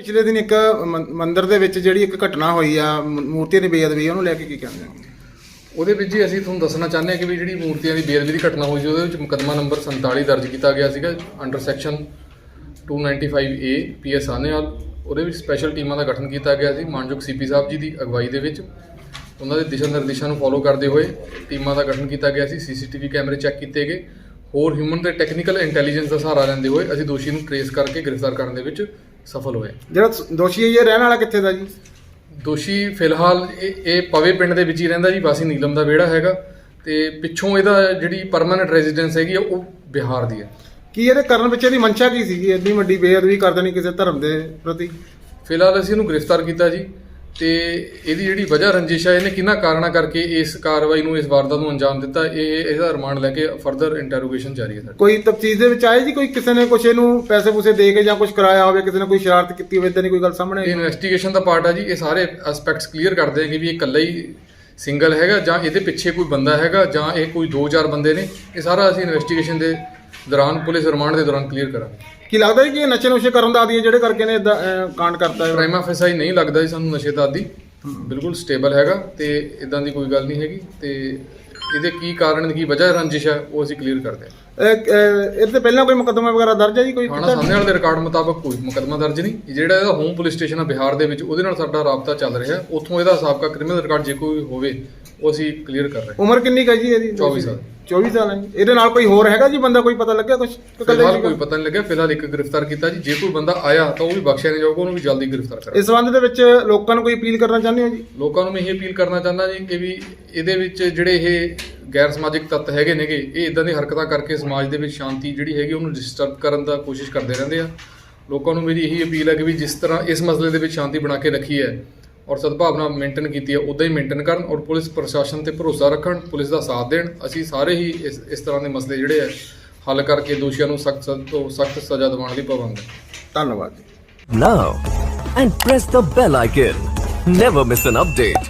ਪਿਛਲੇ ਦਿਨ ਇੱਕ ਮੰ- ਮੰਦਿਰ ਦੇ ਵਿੱਚ ਜਿਹੜੀ ਇੱਕ ਘਟਨਾ ਹੋਈ ਆ, ਮ- ਮੂਰਤੀਆਂ ਦੀ ਬੇਅਦਬੀ, ਉਹਨੂੰ ਲੈ ਕੇ ਕੀ ਕਹਿੰਦੇ ਹੋ ਉਹਦੇ ਵਿੱਚ ਜੀ ਅਸੀਂ ਤੁਹਾਨੂੰ ਦੱਸਣਾ ਚਾਹੁੰਦੇ ਹਾਂ ਕਿ ਵੀ ਜਿਹੜੀ ਮੂਰਤੀਆਂ ਦੀ ਬੇਅਦਬੀ ਦੀ ਘਟਨਾ ਹੋਈ ਸੀ, ਉਹਦੇ ਵਿੱਚ ਮੁਕੱਦਮਾ ਨੰਬਰ 47 ਦਰਜ ਕੀਤਾ ਗਿਆ ਸੀਗਾ under section 295 A PS Anewal ਉਹਦੇ ਵਿੱਚ ਸਪੈਸ਼ਲ ਟੀਮਾਂ ਦਾ ਗਠਨ ਕੀਤਾ ਗਿਆ ਸੀ, ਮਾਨਯੋਗ ਸੀਪੀ ਸਾਹਿਬ ਜੀ ਦੀ ਅਗਵਾਈ ਦੇ ਵਿੱਚ। ਉਹਨਾਂ ਦੇ ਦਿਸ਼ਾ ਨਿਰਦੇਸ਼ਾਂ ਨੂੰ ਫੋਲੋ ਕਰਦੇ ਹੋਏ ਟੀਮਾਂ ਦਾ ਗਠਨ ਕੀਤਾ ਗਿਆ ਸੀ ਸੀਸੀਟੀਵੀ ਕੈਮਰੇ ਚੈੱਕ ਕੀਤੇ ਗਏ। ਹੋਰ ਹਿਊਮਨ ਤੇ ਟੈਕਨੀਕਲ ਇੰਟੈਲੀਜੈਂਸ ਦਾ ਸਹਾਰਾ ਲੈਂਦੇ ਹੋਏ ਅਸੀਂ ਦੋਸ਼ੀ ਨੂੰ ਟ੍ਰੇਸ ਕਰਕੇ ਗ੍ਰਿਫਤਾਰ ਕਰਨ ਦੇ ਵਿੱਚ ਸਫਲ ਹੋਏ। ਜਿਹੜਾ ਦੋਸ਼ੀ ਹੈ ਇਹ ਰਹਿਣ ਵਾਲਾ ਕਿੱਥੇ ਦਾ ਜੀ? ਦੋਸ਼ੀ ਫਿਲਹਾਲ ਇਹ ਇਹ ਪਵੇ ਪਿੰਡ ਦੇ ਵਿੱਚ ਹੀ ਰਹਿੰਦਾ ਜੀ ਵਾਸੀ ਨੀਲਮ ਦਾ ਵਿਹੜਾ ਹੈਗਾ। ਤੇ ਪਿੱਛੋਂ ਇਹਦਾ ਜਿਹੜੀ ਪਰਮਾਨੈਂਟ ਰੈਜ਼ੀਡੈਂਸ ਹੈਗੀ ਆ, ਉਹ ਬਿਹਾਰ ਦੀ ਹੈ। ਕੀ ਇਹਦੇ ਕਰਨ ਪਿੱਛੇ ਦੀ ਮਨਸ਼ਾ ਕੀ ਸੀਗੀ? ਇੰਨੀ ਵੱਡੀ ਬੇਅਦਬੀ ਕਰ ਦੇਣੀ ਕਿਸੇ ਧਰਮ ਦੇ ਪ੍ਰਤੀ? ਫਿਲਹਾਲ ਅਸੀਂ ਇਹਨੂੰ ਗ੍ਰਿਫਤਾਰ ਕੀਤਾ ਜੀ। ਤੇ ਇਹਦੀ ਜਿਹੜੀ ਵਜ੍ਹਾ ਰੰਜਿਸ਼ ਹੈ ਇਹਨੇ ਕਿੰਨਾ ਕਾਰਨਾਂ ਕਰਕੇ ਇਸ ਕਾਰਵਾਈ ਨੂੰ ਇਸ ਵਾਰਦਾਤ ਨੂੰ ਅੰਜਾਮ ਦਿੱਤਾ? ਇਹ ਇਹਦਾ ਰਿਮਾਂਡ ਲੈ ਕੇ ਫਰਦਰ ਇੰਟਰੋਗੇਸ਼ਨ ਜਾਰੀ ਹੈ ਸਾਡੀ ਕੋਈ ਤਫਤੀਸ਼ ਦੇ ਵਿੱਚ ਆਏ ਜੀ? ਕੋਈ ਕਿਸੇ ਨੇ ਕੁਛ ਇਹਨੂੰ ਪੈਸੇ ਪੂਸੇ ਦੇ ਕੇ ਜਾਂ ਕੁਝ ਕਰਾਇਆ ਹੋਵੇ ਕਿਸੇ ਨੇ ਕੋਈ ਸ਼ਰਾਰਤ ਕੀਤੀ ਹੋਵੇ ਇਦਾਂ ਦੀ ਕੋਈ ਗੱਲ ਸਾਹਮਣੇ ਆਈ? ਇਨਵੈਸਟੀਗੇਸ਼ਨ ਦਾ ਪਾਰਟ ਹੈ ਜੀ। ਇਹ ਸਾਰੇ ਐਸਪੈਕਟਸ ਕਲੀਅਰ ਕਰਦੇ ਆ ਕਿ ਵੀ ਇਹ ਇਕੱਲਾ ਹੀ ਸਿੰਗਲ ਹੈਗਾ ਜਾਂ ਇਹਦੇ ਪਿੱਛੇ ਕੋਈ ਬੰਦਾ ਹੈਗਾ ਜਾਂ ਇਹ ਕੋਈ 2-4 ਬੰਦੇ ਨੇ। ਇਹ ਸਾਰਾ ਅਸੀਂ ਇਨਵੈਸਟੀਗੇਸ਼ਨ ਦੇ ਦੌਰਾਨ ਪੁਲਿਸ ਰਿਮਾਂਡ ਦੇ ਦੌਰਾਨ ਕਲੀਅਰ ਕਰਾਂਗੇ। ਕੀ ਲੱਗਦਾ ਜੀ ਕਿ ਇਹ ਨਸ਼ੇ ਨੁਸ਼ੇ ਕਰਨ ਦਾ ਆਦੀ ਹੈ ਜਿਹੜੇ ਕਰਕੇ ਨੇ ਇਦਾਂ ਕਾਂਡ ਕਰਤਾ ਹੈ? ਪ੍ਰਾਈਮਾ ਫੈਸਾਈ ਨਹੀਂ ਲੱਗਦਾ ਜੀ ਸਾਨੂੰ ਨਸ਼ੇ ਦਾ ਆਦੀ। ਬਿਲਕੁਲ ਸਟੇਬਲ ਹੈਗਾ ਤੇ ਇਦਾਂ ਦੀ ਕੋਈ ਗੱਲ ਨਹੀਂ ਹੈਗੀ ਤੇ ਇਹਦੇ ਕੀ ਕਾਰਨ ਕੀ ਵਜ੍ਹਾ ਰੰਜਿਸ਼ ਹੈ ਉਹ ਅਸੀਂ ਕਲੀਅਰ ਕਰਦੇ ਹਾਂ। ਇਹ- ਇਹਦੇ ਤੇ ਪਹਿਲਾਂ ਕੋਈ ਮੁਕੱਦਮਾ ਵਗੈਰਾ ਦਰਜ ਹੈ ਜੀ ਕੋਈ ਥਾਣਾ ਸਾਹਮਣੇ ਵਾਲੇ ਦੇ ਰਿਕਾਰਡ ਮੁਤਾਬਕ ਕੋਈ ਮੁਕੱਦਮਾ ਦਰਜ ਨਹੀਂ। ਜਿਹੜਾ ਇਹਦਾ ਹੋਮ ਪੁਲਿਸ ਸਟੇਸ਼ਨ ਆ ਬਿਹਾਰ ਦੇ ਵਿੱਚ ਉਹਦੇ ਨਾਲ ਸਾਡਾ ਰਾਬਤਾ ਚੱਲ ਰਿਹਾ। ਉੱਥੋਂ ਇਹਦਾ ਸਾਬਕਾ ਕ੍ਰਿਮੀਨਲ ਰਿਕਾਰਡ ਜੇ ਕੋਈ ਹੋਵੇ ਉਹ ਅਸੀਂ ਕਲੀਅਰ ਕਰ ਰਹੇ ਉਮਰ ਕਿੰਨੀ ਕੁ ਹੈ ਜੀ ਇਹਦੀ? 24 ਸਾਲ। 24 ਸਾਲ ਹੈ ਜੀ। ਇਹਦੇ ਨਾਲ ਕੋਈ ਹੋਰ ਹੈਗਾ ਜੀ ਬੰਦਾ ਕੋਈ ਪਤਾ ਲੱਗਿਆ ਕੁਝ ਫਿਲਹਾਲ ਕੋਈ ਪਤਾ ਨਹੀਂ ਲੱਗਿਆ। ਫਿਲਹਾਲ ਇੱਕ ਗ੍ਰਿਫਤਾਰ ਕੀਤਾ ਜੀ। ਜੇ ਕੋਈ ਬੰਦਾ ਆਇਆ ਤਾਂ ਉਹ ਵੀ ਬਖਸ਼ਿਆ ਨਹੀਂ ਜਾਊਗਾ ਉਹਨੂੰ ਵੀ ਜਲਦੀ ਗ੍ਰਿਫਤਾਰ ਕਰਾਂਗੇ। ਇਸ ਸੰਬੰਧ ਦੇ ਵਿੱਚ ਲੋਕਾਂ ਨੂੰ ਕੋਈ ਅਪੀਲ ਕਰਨਾ ਚਾਹੁੰਦੇ ਹੋ ਜੀ? ਲੋਕਾਂ ਨੂੰ ਮੈਂ ਇਹ ਅਪੀਲ ਕਰਨਾ ਚਾਹੁੰਦਾ ਜੀ ਕਿ ਵੀ ਇਹਦੇ ਵਿੱਚ ਜਿਹੜੇ ਇਹ ਗੈਰ ਸਮਾਜਿਕ ਤੱਤ ਹੈਗੇ ਨੇਗੇ ਇਹ ਇਦਾਂ ਦੀ ਹਰਕਤਾਂ ਕਰਕੇ ਸਮਾਜ ਦੇ ਵਿੱਚ ਸ਼ਾਂਤੀ ਜਿਹੜੀ ਹੈਗੀ ਉਹਨੂੰ ਡਿਸਟਰਬ ਕਰਨ ਦਾ ਕੋਸ਼ਿਸ਼ ਕਰਦੇ ਰਹਿੰਦੇ ਆ। ਲੋਕਾਂ ਨੂੰ ਮੇਰੀ ਇਹੀ ਅਪੀਲ ਹੈ ਕਿ ਵੀ ਜਿਸ ਤਰ੍ਹਾਂ ਇਸ ਮਸਲੇ ਦੇ ਵਿੱਚ ਸ਼ਾਂਤੀ ਬਣਾ ਕੇ ਰੱਖੀ ਹੈ ਔਰ ਸਦਭਾਵਨਾ ਮੇਨਟੇਨ ਕੀਤੀ ਹੈ ਉਦਾਂ ਹੀ ਮੇਨਟੇਨ ਕਰਨ ਔਰ ਪੁਲਿਸ ਪ੍ਰਸ਼ਾਸਨ ਤੇ ਭਰੋਸਾ ਰੱਖਣ ਪੁਲਿਸ ਦਾ ਸਾਥ ਦੇਣ ਅਸੀਂ ਸਾਰੇ ਹੀ ਇਸ ਇਸ ਤਰ੍ਹਾਂ ਦੇ ਮਸਲੇ ਜਿਹੜੇ ਆ ਹੱਲ ਕਰਕੇ ਦੋਸ਼ੀਆਂ ਨੂੰ ਸਖਤ ਤੋਂ ਸਖਤ ਸਜ਼ਾ ਦਿਵਾਉਣ ਲਈ ਪਾਬੰਦ ਹੈ ਧੰਨਵਾਦ now and press the bell icon. Never miss an update.